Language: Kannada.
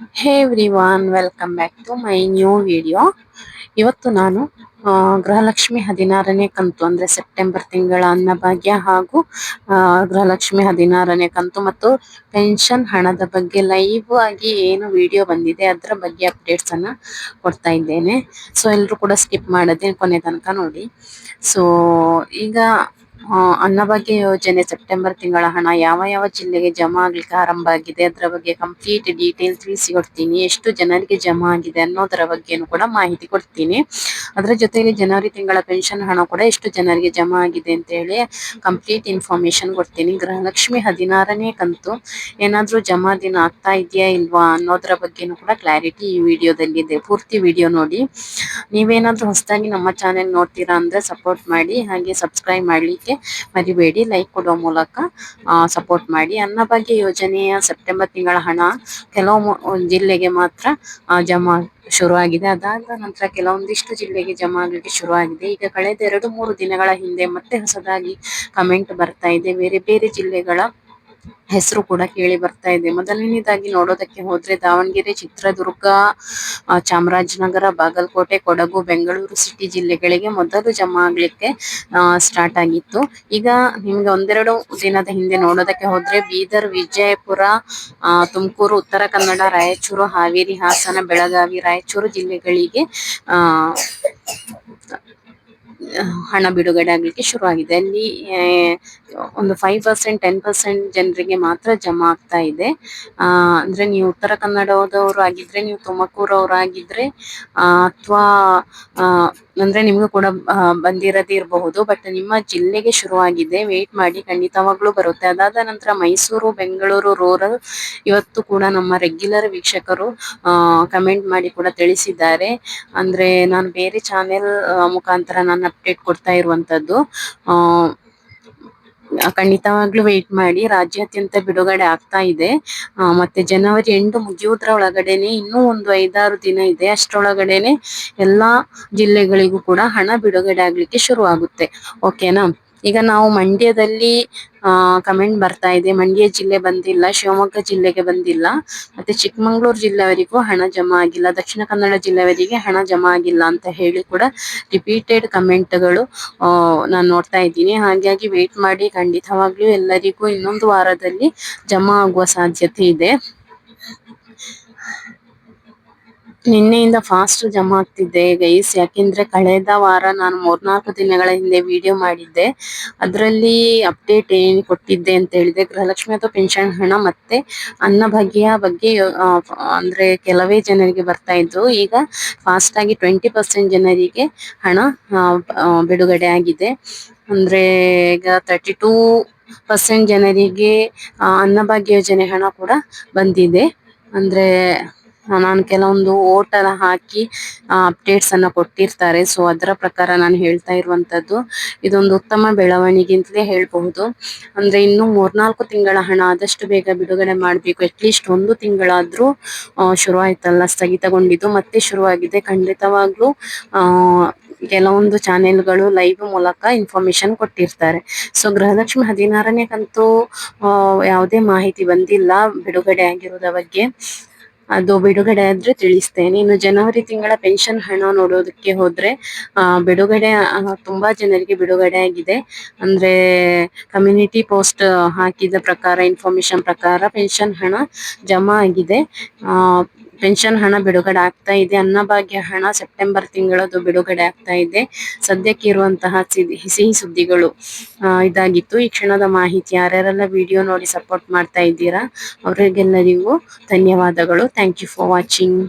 Hey everyone welcome back to my new video ಇವತ್ತು ನಾನು ಗೃಹಲಕ್ಷ್ಮಿ ಹದಿನಾರನೇ ಕಂತು, ಅಂದ್ರೆ ಸೆಪ್ಟೆಂಬರ್ ತಿಂಗಳ ಅನ್ನಭಾಗ್ಯ ಹಾಗೂ ಗೃಹಲಕ್ಷ್ಮಿ ಹದಿನಾರನೇ ಕಂತು ಮತ್ತು ಪೆನ್ಷನ್ ಹಣದ ಬಗ್ಗೆ ಲೈವ್ ಆಗಿ ಏನು ವಿಡಿಯೋ ಬಂದಿದೆ, ಅದರ ಬಗ್ಗೆ ಅಪ್ಡೇಟ್ಸ್ ಅನ್ನ ಕೊಡ್ತಾ ಇದ್ದೇನೆ. ಸೊ ಎಲ್ಲರೂ ಕೂಡ ಸ್ಕಿಪ್ ಮಾಡದೆ ಕೊನೆ ತನಕ ನೋಡಿ. ಸೊ ಈಗ ಅನ್ನಭಾಗ್ಯ ಯೋಜನೆ ಸೆಪ್ಟೆಂಬರ್ ತಿಂಗಳ ಹಣ. ಯಾವ ಯಾವ ಜಿಲ್ಲೆಗೆ ಜಮಾ ಆಗ್ಲಿಕ್ಕೆ ಆರಂಭ ಆಗಿದೆ? ಅದರ ಬಗ್ಗೆ ಕಂಪ್ಲೀಟ್ ಡೀಟೇಲ್ ತಿಳಿಸಿ ಕೊಡ್ತೀನಿ ಎಷ್ಟು ಜನರಿಗೆ ಜಮಾ ಆಗಿದೆ ಅನ್ನೋದರ ಬಗ್ಗೆನೂ ಕೂಡ ಮಾಹಿತಿ ಕೊಡ್ತೀನಿ. ಅದರ ಜೊತೆಗೆ ಜನವರಿ ತಿಂಗಳ ಪೆನ್ಷನ್ ಹಣ ಕೂಡ ಎಷ್ಟು ಜನರಿಗೆ ಜಮಾ ಆಗಿದೆ ಅಂತ ಹೇಳಿ ಕಂಪ್ಲೀಟ್ ಇನ್ಫಾರ್ಮೇಶನ್ ಕೊಡ್ತೀನಿ. ಗೃಹಲಕ್ಷ್ಮಿ ಹದಿನಾರನೇ ಕಂತು. ಏನಾದ್ರೂ ಜಮಾ ದಿನ ಆಗ್ತಾ ಇದೆಯಾ ಇಲ್ವಾ ಅನ್ನೋದರ ಬಗ್ಗೆನೂ ಕೂಡ ಕ್ಲಾರಿಟಿ ಈ ವಿಡಿಯೋದಲ್ಲಿ ಇದೆ. ಪೂರ್ತಿ ವಿಡಿಯೋ ನೋಡಿ. ನೀವೇನಾದ್ರೂ ಹೊಸದಾಗಿ ನಮ್ಮ ಚಾನೆಲ್ ನೋಡ್ತೀರಾ ಅಂದ್ರೆ ಸಪೋರ್ಟ್ ಮಾಡಿ. ಹಾಗೆ ಸಬ್ಸ್ಕ್ರೈಬ್ ಮಾಡ್ಲಿಕ್ಕೆ ಮರಿಬೇಡಿ ಲೈಕ್ ಕೊಡುವ ಮೂಲಕ ಸಪೋರ್ಟ್ ಮಾಡಿ. ಅನ್ನಭಾಗ್ಯ ಯೋಜನೆಯ ಸೆಪ್ಟೆಂಬರ್ ತಿಂಗಳ ಹಣ ಕೆಲವು ಜಿಲ್ಲೆಗೆ ಮಾತ್ರ ಜಮಾ ಶುರುವಾಗಿದೆ. ಅದಾದ ನಂತರ ಕೆಲವೊಂದಿಷ್ಟು ಜಿಲ್ಲೆಗೆ ಜಮಾ ಆಗಲಿಕ್ಕೆ ಶುರುವಾಗಿದೆ. ಈಗ ಕಳೆದ ಎರಡು ಮೂರು ದಿನಗಳ ಹಿಂದೆ ಮತ್ತೆ ಹೊಸದಾಗಿ ಕಮೆಂಟ್ ಬರ್ತಾ ಇದೆ. ಬೇರೆ ಬೇರೆ ಜಿಲ್ಲೆಗಳ ಹೆಸರು ಕೂಡ ಕೇಳಿ ಬರ್ತಾ ಇದೆ. ಮೊದಲನೇದಾಗಿ ನೋಡೋದಕ್ಕೆ ಹೋದ್ರೆ ದಾವಣಗೆರೆ, ಚಿತ್ರದುರ್ಗ ಚಾಮರಾಜನಗರ, ಬಾಗಲಕೋಟೆ, ಕೊಡಗು, ಬೆಂಗಳೂರು ಸಿಟಿ ಜಿಲ್ಲೆಗಳಿಗೆ ಮೊದಲು ಜಮಾ ಆಗ್ಲಿಕ್ಕೆ ಸ್ಟಾರ್ಟ್ ಆಗಿತ್ತು. ಈಗ ನಿಮ್ಗೆ ಒಂದೆರಡು ದಿನದ ಹಿಂದೆ ನೋಡೋದಕ್ಕೆ ಹೋದ್ರೆ ಬೀದರ್, ವಿಜಯಪುರ ತುಮಕೂರು, ಉತ್ತರ ಕನ್ನಡ, ರಾಯಚೂರು, ಹಾವೇರಿ, ಹಾಸನ, ಬೆಳಗಾವಿ, ರಾಯಚೂರು ಜಿಲ್ಲೆಗಳಿಗೆ ಹಣ ಬಿಡುಗಡೆ ಆಗ್ಲಿಕ್ಕೆ ಶುರುವಾಗಿದೆ. ಅಲ್ಲಿ ಒಂದು ಫೈವ್ ಪರ್ಸೆಂಟ್ ಟೆನ್ ಪರ್ಸೆಂಟ್ ಜನರಿಗೆ ಮಾತ್ರ ಜಮಾ ಆಗ್ತಾ ಇದೆ. ಅಂದ್ರೆ ನೀವು ಉತ್ತರ ಕನ್ನಡದವರು ಆಗಿದ್ರೆ ನೀವು ತುಮಕೂರವ್ರು ಆಗಿದ್ರೆ ಅಥವಾ ಅಂದ್ರೆ ನಿಮ್ಗೂ ಕೂಡ ಬಂದಿರದೇ ಇರಬಹುದು ಬಟ್ ನಿಮ್ಮ ಜಿಲ್ಲೆಗೆ ಶುರುವಾಗಿದೆ. ವೇಟ್ ಮಾಡಿ, ಖಂಡಿತವಾಗ್ಲೂ ಬರುತ್ತೆ. ಅದಾದ ನಂತರ ಮೈಸೂರು, ಬೆಂಗಳೂರು ರೂರಲ್ ಇವತ್ತು ಕೂಡ ನಮ್ಮ ರೆಗ್ಯುಲರ್ ವೀಕ್ಷಕರು ಕಮೆಂಟ್ ಮಾಡಿ ಕೂಡ ತಿಳಿಸಿದ್ದಾರೆ. ಅಂದ್ರೆ ನಾನು ಬೇರೆ ಚಾನೆಲ್ ಮುಖಾಂತರ ನಾನು ಅಪ್ಡೇಟ್ ಕೊಡ್ತಾ ಇರುವಂತದ್ದು. ಖಂಡಿತವಾಗ್ಲೂ ವೇಟ್ ಮಾಡಿ. ರಾಜ್ಯಾದ್ಯಂತ ಬಿಡುಗಡೆ ಆಗ್ತಾ ಇದೆ. ಮತ್ತೆ ಜನವರಿ ಎಂಟು ಮುಗಿಯೋದ್ರ ಒಳಗಡೆನೆ ಇನ್ನೂ ಒಂದು ಐದಾರು ದಿನ ಇದೆ. ಅಷ್ಟರೊಳಗಡೆನೆ ಎಲ್ಲಾ ಜಿಲ್ಲೆಗಳಿಗೂ ಕೂಡ ಹಣ ಬಿಡುಗಡೆ ಆಗ್ಲಿಕ್ಕೆ ಶುರುವಾಗುತ್ತೆ. ಓಕೆನಾ ಈಗ ನಾವು ಮಂಡ್ಯದಲ್ಲಿ, ಆ ಕಮೆಂಟ್ ಬರ್ತಾ ಇದೆ. ಮಂಡ್ಯ ಜಿಲ್ಲೆ ಬಂದಿಲ್ಲ, ಶಿವಮೊಗ್ಗ ಜಿಲ್ಲೆಗೆ ಬಂದಿಲ್ಲ. ಮತ್ತೆ ಚಿಕ್ಕಮಂಗ್ಳೂರು ಜಿಲ್ಲೆಯವರಿಗೂ ಹಣ ಜಮಾ ಆಗಿಲ್ಲ. ದಕ್ಷಿಣ ಕನ್ನಡ ಜಿಲ್ಲೆಯವರಿಗೆ ಹಣ ಜಮಾ ಆಗಿಲ್ಲ ಅಂತ ಹೇಳಿ ಕೂಡ ರಿಪೀಟೆಡ್ ಕಮೆಂಟ್ಗಳು ನಾನು ನೋಡ್ತಾ ಇದ್ದೀನಿ. ಹಾಗಾಗಿ ವೇಟ್ ಮಾಡಿ, ಖಂಡಿತವಾಗ್ಲೂ ಎಲ್ಲರಿಗೂ ಇನ್ನೊಂದು ವಾರದಲ್ಲಿ ಜಮಾ ಆಗುವ ಸಾಧ್ಯತೆ ಇದೆ. ನಿನ್ನೆಯಿಂದ ಫಾಸ್ಟ್ ಜಮಾ ಆಗ್ತಿದೆ ಗೈಸ್ ಯಾಕೆಂದ್ರೆ ಕಳೆದ ವಾರ ನಾನು ಮೂರ್ನಾಲ್ಕು ದಿನಗಳ ಹಿಂದೆ ವಿಡಿಯೋ ಮಾಡಿದ್ದೆ. ಅದರಲ್ಲಿ ಅಪ್ಡೇಟ್ ಏನು ಕೊಟ್ಟಿದ್ದೆ ಅಂತ ಹೇಳಿದೆ ಗೃಹಲಕ್ಷ್ಮಿ ಅಥವಾ ಪೆನ್ಷನ್ ಹಣ ಮತ್ತೆ ಅನ್ನಭಾಗ್ಯ ಬಗ್ಗೆ ಅಂದ್ರೆ ಕೆಲವೇ ಜನರಿಗೆ ಬರ್ತಾ ಇದ್ರು. ಈಗ ಫಾಸ್ಟ್ ಆಗಿ ಟ್ವೆಂಟಿ ಪರ್ಸೆಂಟ್ ಜನರಿಗೆ ಹಣ ಬಿಡುಗಡೆ ಆಗಿದೆ. ಅಂದ್ರೆ ಈಗ ತರ್ಟಿ ಟೂ ಪರ್ಸೆಂಟ್ ಜನರಿಗೆ ಅನ್ನಭಾಗ್ಯ ಯೋಜನೆ ಹಣ ಕೂಡ ಬಂದಿದೆ. ಅಂದ್ರೆ ನಾನು ಕೆಲವೊಂದು ಓಟ್ ಎಲ್ಲ ಹಾಕಿ ಅಪ್ಡೇಟ್ಸ್ ಅನ್ನ ಕೊಟ್ಟಿರ್ತಾರೆ. ಸೊ ಅದರ ಪ್ರಕಾರ ನಾನು ಹೇಳ್ತಾ ಇರುವಂತದ್ದು. ಇದೊಂದು ಉತ್ತಮ ಬೆಳವಣಿಗೆ ಅಂತಲೇ ಹೇಳಬಹುದು. ಅಂದ್ರೆ ಇನ್ನು ಮೂರ್ನಾಲ್ಕು ತಿಂಗಳ ಹಣ ಆದಷ್ಟು ಬೇಗ ಬಿಡುಗಡೆ ಮಾಡಬೇಕು. ಅಟ್ಲೀಸ್ಟ್ ಒಂದು ತಿಂಗಳಾದ್ರೂ ಶುರು ಶುರುವಾಯ್ತಲ್ಲ, ಸ್ಥಗಿತಗೊಂಡಿದ್ದು. ಮತ್ತೆ ಶುರುವಾಗಿದೆ. ಖಂಡಿತವಾಗ್ಲೂ ಕೆಲವೊಂದು ಚಾನೆಲ್ಗಳು ಲೈವ್ ಮೂಲಕ ಇನ್ಫಾರ್ಮೇಶನ್ ಕೊಟ್ಟಿರ್ತಾರೆ. ಸೊ ಗೃಹಲಕ್ಷ್ಮಿ ಹದಿನಾರನೇ ಕಂತು ಯಾವುದೇ ಮಾಹಿತಿ ಬಂದಿಲ್ಲ, ಬಿಡುಗಡೆ ಆಗಿರೋದ ಬಗ್ಗೆ. ಅದು ಬಿಡುಗಡೆ ಆದ್ರೆ ತಿಳಿಸ್ತೇನೆ. ಇನ್ನು ಜನವರಿ ತಿಂಗಳ ಪೆನ್ಷನ್ ಹಣ ನೋಡೋದಕ್ಕೆ ಹೋದ್ರೆ ಆ, ಬಿಡುಗಡೆ ತುಂಬಾ ಜನರಿಗೆ ಬಿಡುಗಡೆ ಆಗಿದೆ. ಅಂದ್ರೆ ಕಮ್ಯುನಿಟಿ ಪೋಸ್ಟ್ ಹಾಕಿದ ಪ್ರಕಾರ ಇನ್ಫಾರ್ಮೇಶನ್ ಪ್ರಕಾರ ಪೆನ್ಷನ್ ಹಣ ಜಮಾ ಆಗಿದೆ. ಪೆನ್ಷನ್ ಹಣ ಬಿಡುಗಡೆ ಆಗ್ತಾ ಇದೆ. ಅನ್ನಭಾಗ್ಯ ಹಣ ಸೆಪ್ಟೆಂಬರ್ ತಿಂಗಳದು ಬಿಡುಗಡೆ ಆಗ್ತಾ ಇದೆ. ಸದ್ಯಕ್ಕೆ ಇರುವಂತಹ ಸಿಹಿ ಸುದ್ದಿಗಳು ಇದಾಗಿತ್ತು. ಈ ಕ್ಷಣದ ಮಾಹಿತಿ ಯಾರ್ಯಾರೆಲ್ಲ ವಿಡಿಯೋ ನೋಡಿ ಸಪೋರ್ಟ್ ಮಾಡ್ತಾ ಇದ್ದೀರಾ, ಅವರಿಗೆಲ್ಲರಿಗೂ ಧನ್ಯವಾದಗಳು. Thank you for watching